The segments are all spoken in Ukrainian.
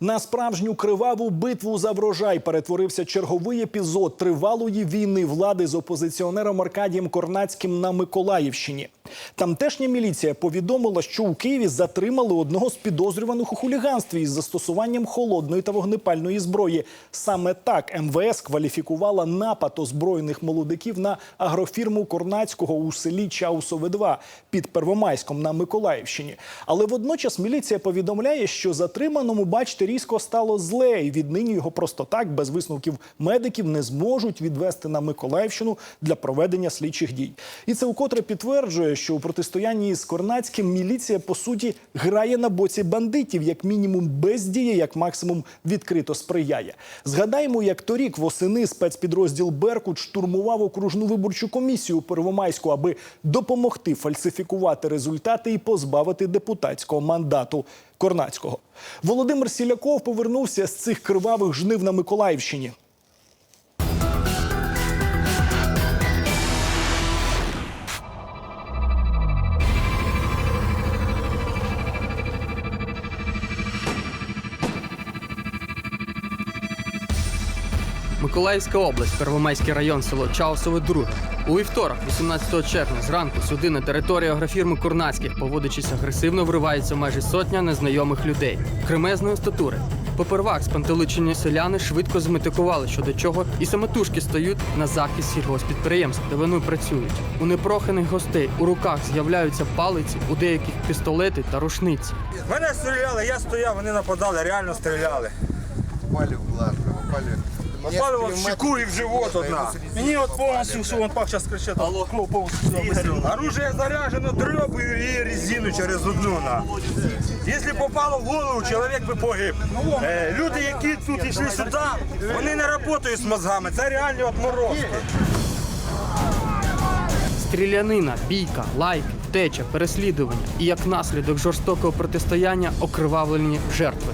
На справжню криваву битву за врожай перетворився черговий епізод тривалої війни влади з опозиціонером Аркадієм Корнацьким на Миколаївщині. Тамтешня міліція повідомила, що у Києві затримали одного з підозрюваних у хуліганстві із застосуванням холодної та вогнепальної зброї. Саме так МВС кваліфікувала напад озброєних молодиків на агрофірму Корнацького у селі Чаусове 2 під Первомайськом на Миколаївщині. Але водночас міліція повідомляє, що затриманому, бачите, різко стало зле, і віднині його просто так, без висновків медиків, не зможуть відвести на Миколаївщину для проведення слідчих дій. І це укотре підтверджує, що у протистоянні з Корнацьким міліція по суті грає на боці бандитів, як мінімум бездіє, як максимум відкрито сприяє. Згадаємо, як торік восени спецпідрозділ Беркут штурмував окружну виборчу комісію Первомайську, аби допомогти фальсифікувати результати і позбавити депутатського мандату Корнацького. Володимир Сіляков повернувся з цих кривавих жнив на Миколаївщині. Миколаївська область, Первомайський район, село Чаусове, 2. У вівторок, 18 червня, зранку сюди на територію агрофірми Курнацьких, поводячись агресивно, вривається майже сотня незнайомих людей кремезної статури. Попервах спантеличені селяни швидко зметикували, що до чого, і самотужки стають на захист сільгоспідприємств, де вони працюють. У непроханих гостей у руках з'являються палиці, у деяких пістолети та рушниці. Мене стріляли, я стояв, вони нападали, реально стріляли. Попали в глаз, попали. Попали от в щеку і в живот одна. Мені от повністю все, он пак зараз кричить, кров повністю сюди вистрілила. Оружие заряжено дробою і резину через одну. На. Якщо попало в голову, чоловік би погиб. Е, люди, які тут йшли сюди, вони не працюють з мозгами, це реальні отморозки. Стрілянина, бійка, лайки, втеча, переслідування і як наслідок жорстокого протистояння окривавлені жертви.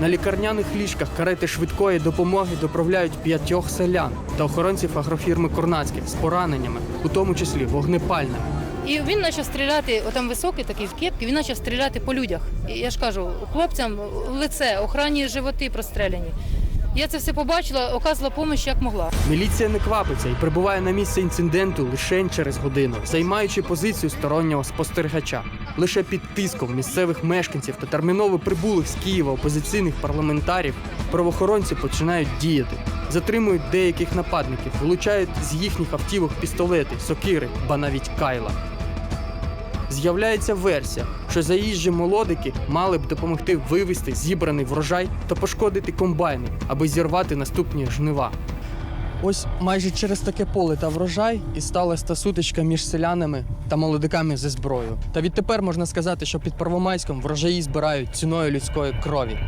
На лікарняних ліжках карети швидкої допомоги доправляють п'ятьох селян та охоронців агрофірми Корнацьких з пораненнями, у тому числі вогнепальними. І він почав стріляти, отам високий такий в кепці, він почав стріляти по людях. І я ж кажу, хлопцям лице, охранні животи простреляні. Я це все побачила, оказувала допомогу, як могла. Міліція не квапиться і прибуває на місце інциденту лише через годину, займаючи позицію стороннього спостерігача. Лише під тиском місцевих мешканців та терміново прибулих з Києва опозиційних парламентарів правоохоронці починають діяти. Затримують деяких нападників, вилучають з їхніх автівок пістолети, сокири, ба навіть кайла. З'являється версія, що заїжджі молодики мали б допомогти вивести зібраний врожай та пошкодити комбайни, аби зірвати наступні жнива. Ось майже через таке поле та врожай і сталася та сутичка між селянами та молодиками зі зброєю. Та відтепер можна сказати, що під Первомайськом врожаї збирають ціною людської крові.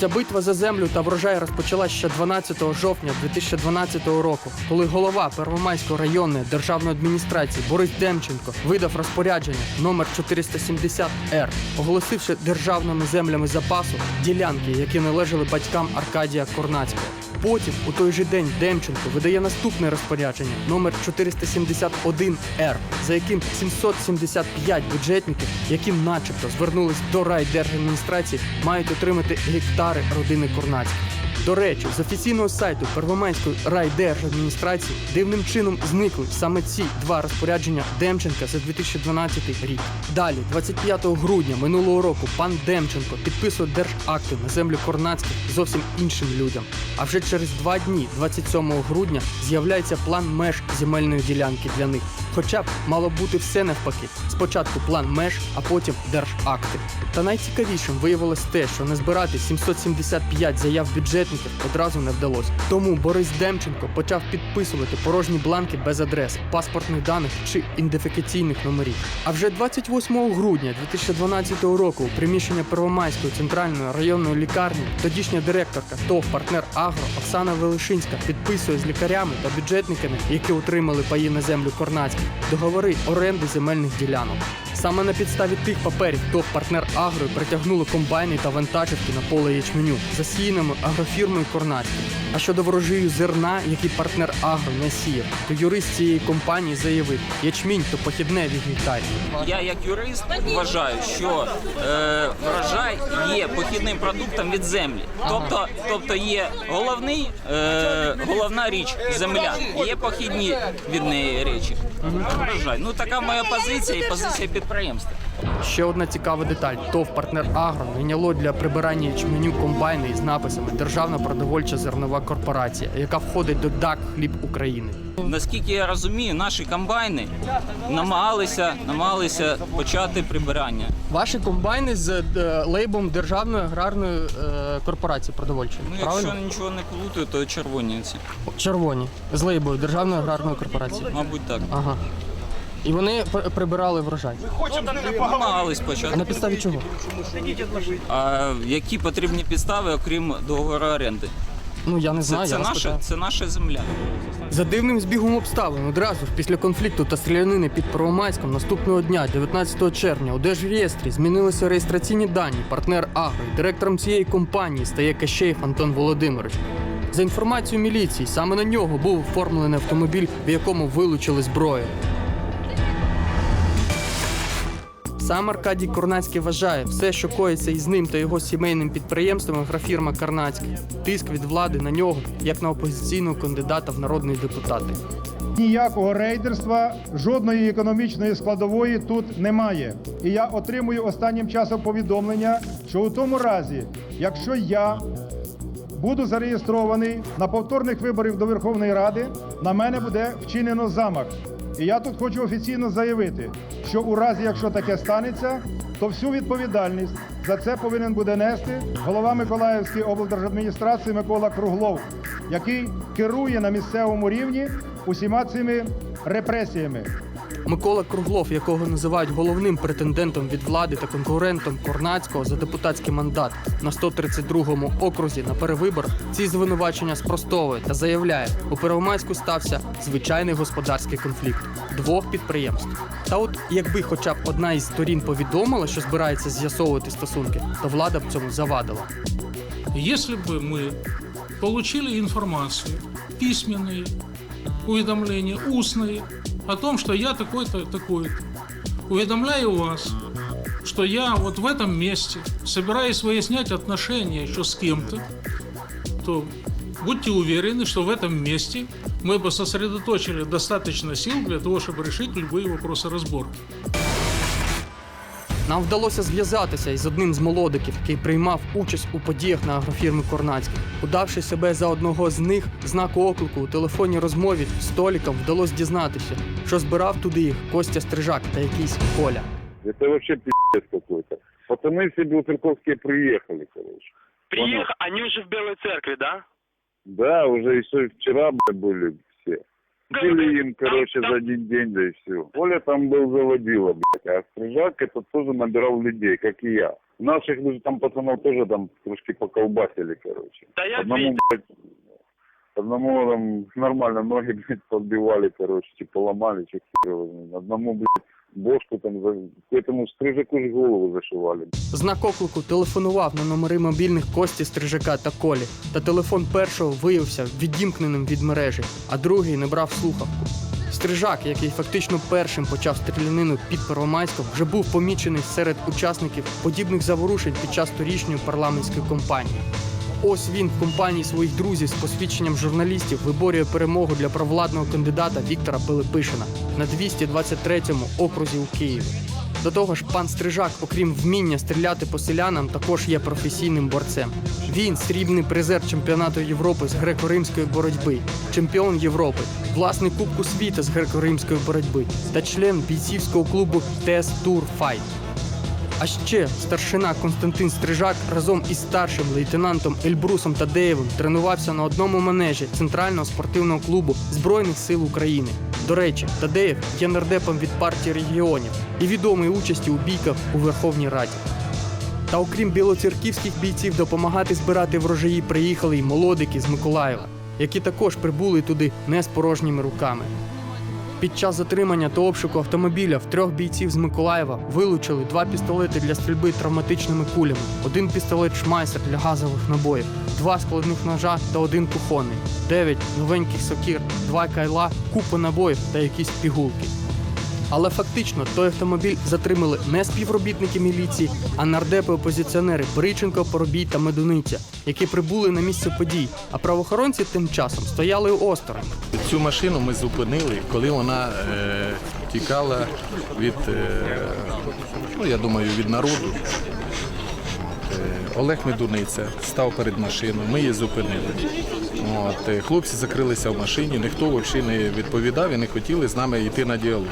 Ця битва за землю та врожай розпочалась ще 12 жовтня 2012 року, коли голова Первомайської районної державної адміністрації Борис Демченко видав розпорядження номер 470 р оголосивши державними землями запасу ділянки, які належали батькам Аркадія Корнацького. Потім, у той же день, Демченко видає наступне розпорядження номер 471 р за яким 775 бюджетників, які начебто звернулись до райдержадміністрації, мають отримати гектари родини Корнацьких. До речі, з офіційного сайту Первомайської райдержадміністрації дивним чином зникли саме ці два розпорядження Демченка за 2012 рік. Далі, 25 грудня минулого року, пан Демченко підписує держакти на землю Корнацьких зовсім іншим людям. А вже через два дні, 27 грудня, з'являється план меж земельної ділянки для них. Хоча б мало бути все навпаки. Спочатку план меж, а потім держакти. Та найцікавішим виявилось те, що не збирати 775 заяв бюджетників одразу не вдалося. Тому Борис Демченко почав підписувати порожні бланки без адрес, паспортних даних чи ідентифікаційних номерів. А вже 28 грудня 2012 року у приміщення Первомайської центральної районної лікарні тодішня директорка ТОВ партнер Агро Оксана Велишинська підписує з лікарями та бюджетниками, які отримали паї на землю Корнацьких, договори оренди земельних ділянок. Саме на підставі тих паперів ТОВ партнер Агро притягнули комбайни та вантажівки на поле ячменю, засіяними агрофірмою Корнацьким. А щодо ворожію зерна, який партнер Агро не сіяв, то юрист цієї компанії заявив, ячмінь то похідне від гектарів. Я як юрист вважаю, що е, врожай є похідним продуктом від землі. Тобто, тобто є головний, е, головна річ земля, є похідні від неї речі. Врожай. Ну така моя позиція і позиція підприємства. Ще одна цікава деталь: ТОВ партнер Агро найняло для прибирання ячменю комбайни із написами Державна продовольча зернова корпорація, яка входить до ДАК Хліб України. Наскільки я розумію, наші комбайни намагалися, намагалися почати прибирання. Ваші комбайни з е, лейбом Державної аграрної е, корпорації продовольчої. Ну, правильно? якщо нічого не плутаю, то червоні ці. Червоні з лейбою Державної аграрної корпорації. Мабуть, так. Ага. І вони пр- прибирали врожай. Намагались А почати. на підставі чого? А які потрібні підстави, окрім договору оренди? Ну я не Це, знаю. це, я вас наша, питаю. це наша земля. За дивним збігом обставин одразу ж після конфлікту та стрілянини під Первомайськом наступного дня, 19 червня, у Держреєстрі змінилися реєстраційні дані. Партнер Агро і директором цієї компанії стає Кащеєв Антон Володимирович. За інформацією міліції, саме на нього був оформлений автомобіль, в якому вилучили зброю. Сам Аркадій Корнацький вважає, все, що коїться із ним та його сімейним підприємством, агрофірма Карнацький. Тиск від влади на нього, як на опозиційного кандидата в народні депутати. Ніякого рейдерства, жодної економічної складової тут немає. І я отримую останнім часом повідомлення, що у тому разі, якщо я буду зареєстрований на повторних виборів до Верховної Ради, на мене буде вчинено замах. І я тут хочу офіційно заявити, що у разі, якщо таке станеться, то всю відповідальність за це повинен буде нести голова Миколаївської облдержадміністрації Микола Круглов, який керує на місцевому рівні усіма цими репресіями. Микола Круглов, якого називають головним претендентом від влади та конкурентом Корнацького за депутатський мандат на 132-му окрузі на перевиборах, ці звинувачення спростовує та заявляє, у Первомайську стався звичайний господарський конфлікт двох підприємств. Та от якби хоча б одна із сторін повідомила, що збирається з'ясовувати стосунки, то влада б цьому завадила. Если бы мы получили информацию, письменные уведомления, устные, О том, что я такой-то, такой-то, уведомляю вас, что я вот в этом месте собираюсь выяснять отношения еще с кем-то, то будьте уверены, что в этом месте мы бы сосредоточили достаточно сил для того, чтобы решить любые вопросы разборки. Нам вдалося зв'язатися із одним з молодиків, який приймав участь у подіях на агрофірмі Корнацький. Удавши себе за одного з них, знаку оклику у телефонній розмові з Толіком вдалося дізнатися, що збирав туди їх Костя Стрижак та якийсь Коля. Это вообще пиздец какой-то. Пацаны все белоцерковские приехали, короче. Приехали, они уже в Белой Церкви, да? Да, уже еще вчера бля, были все. Купили им, короче, за один день, да и все. Оля там был заводила, блядь, а Стрижак это тоже набирал людей, как и я. Наших ну, там пацанов тоже там трошки поколбасили, короче. Да я Одному, блядь, одному там нормально ноги, блядь, подбивали, короче, типа ломали, знает. Одному, блядь, бошку там, за... к этому Стрижаку ж голову зашивали. Знак оклику телефонував на номери мобільних Кості Стрижака та Колі, та телефон першого виявився відімкненим від мережі, а другий не брав слухавку. Стрижак, який фактично першим почав стрілянину під Первомайськом, вже був помічений серед учасників подібних заворушень під час торічньої парламентської кампанії. Ось він в компанії своїх друзів з посвідченням журналістів виборює перемогу для провладного кандидата Віктора Пилипишина на 223-му окрузі у Києві. До того ж, пан Стрижак, окрім вміння стріляти по селянам, також є професійним борцем. Він срібний призер чемпіонату Європи з греко-римської боротьби, чемпіон Європи, власний Кубку світу з греко-римської боротьби та член бійцівського клубу ТЕС Тур Файт. А ще старшина Константин Стрижак разом із старшим лейтенантом Ельбрусом Тадеєвим тренувався на одному манежі Центрального спортивного клубу Збройних сил України. До речі, Тадеєв є нардепом від партії регіонів і відомий участі у бійках у Верховній Раді. Та окрім білоцерківських бійців, допомагати збирати врожаї приїхали й молодики з Миколаєва, які також прибули туди не з порожніми руками. Під час затримання та обшуку автомобіля в трьох бійців з Миколаєва вилучили два пістолети для стрільби травматичними кулями, один пістолет шмайсер для газових набоїв, два складних ножа та один кухонний, дев'ять новеньких сокір, два кайла, купу набоїв та якісь пігулки. Але фактично той автомобіль затримали не співробітники міліції, а нардепи-опозиціонери Бриченко, Поробій та Медуниця, які прибули на місце подій. А правоохоронці тим часом стояли осторонь. Цю машину ми зупинили, коли вона е, тікала від, е, ну я думаю, від народу. Е, Олег Медуниця став перед машиною, ми її зупинили. От, хлопці закрилися в машині, ніхто взагалі не відповідав і не хотіли з нами йти на діалог.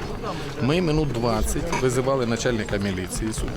Ми минут 20 визивали начальника міліції сюди.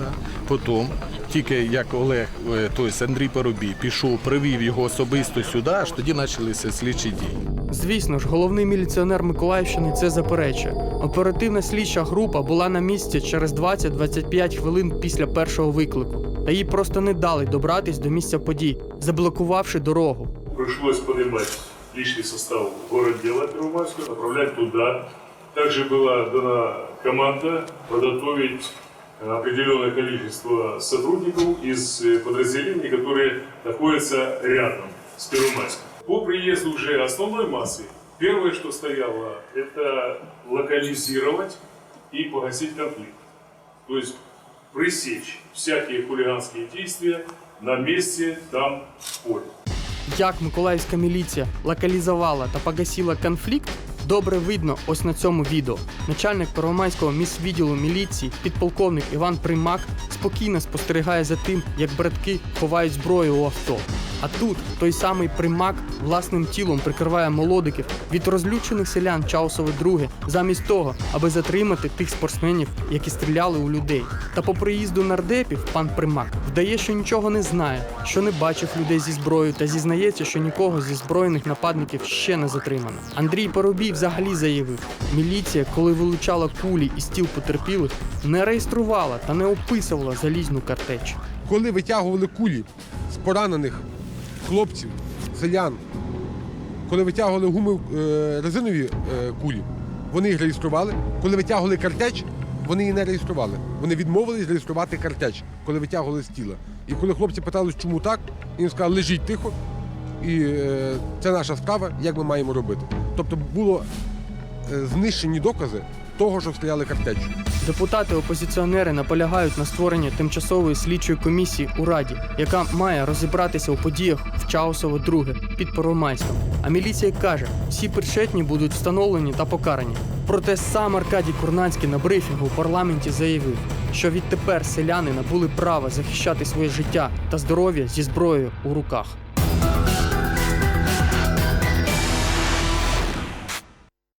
Потім, тільки як Олег, тобто Андрій Парубій, пішов, привів його особисто сюди, аж тоді почалися слідчі дії. Звісно ж, головний міліціонер Миколаївщини це заперечує. Оперативна слідча група була на місці через 20-25 хвилин після першого виклику. Та їй просто не дали добратись до місця подій, заблокувавши дорогу. Пришлось поднимать личный состав в город дела Первомайскую, направлять туда. Также была дана команда подготовить определенное количество сотрудников из э, подразделений, которые находятся рядом с Первомайском. По приезду уже основной массы, первое, что стояло, это локализировать и погасить конфликт. То есть пресечь всякие хулиганские действия на месте, там, в поле. Як миколаївська міліція локалізувала та погасила конфлікт, добре видно ось на цьому відео. Начальник Первомайського міськвідділу міліції, підполковник Іван Примак, спокійно спостерігає за тим, як братки ховають зброю у авто. А тут той самий примак власним тілом прикриває молодиків від розлючених селян Чаусове друге, замість того, аби затримати тих спортсменів, які стріляли у людей. Та по приїзду нардепів пан Примак вдає, що нічого не знає, що не бачив людей зі зброєю, та зізнається, що нікого зі збройних нападників ще не затримано. Андрій Поробій взагалі заявив: міліція, коли вилучала кулі із тіл потерпілих, не реєструвала та не описувала залізну картеч. Коли витягували кулі з поранених хлопців, селян, коли витягували гуми е, резинові е, кулі, вони їх реєстрували. Коли витягували картеч, вони її не реєстрували. Вони відмовились реєструвати картеч, коли витягували з тіла. І коли хлопці питали, чому так, їм сказали, лежіть тихо, і е, це наша справа, як ми маємо робити. Тобто було знищені докази того, що стріляли картеч. Депутати-опозиціонери наполягають на створенні тимчасової слідчої комісії у Раді, яка має розібратися у подіях в Чаусово друге під Первомайськом. А міліція каже, всі причетні будуть встановлені та покарані. Проте сам Аркадій Курнанський на брифінгу у парламенті заявив, що відтепер селяни набули права захищати своє життя та здоров'я зі зброєю у руках.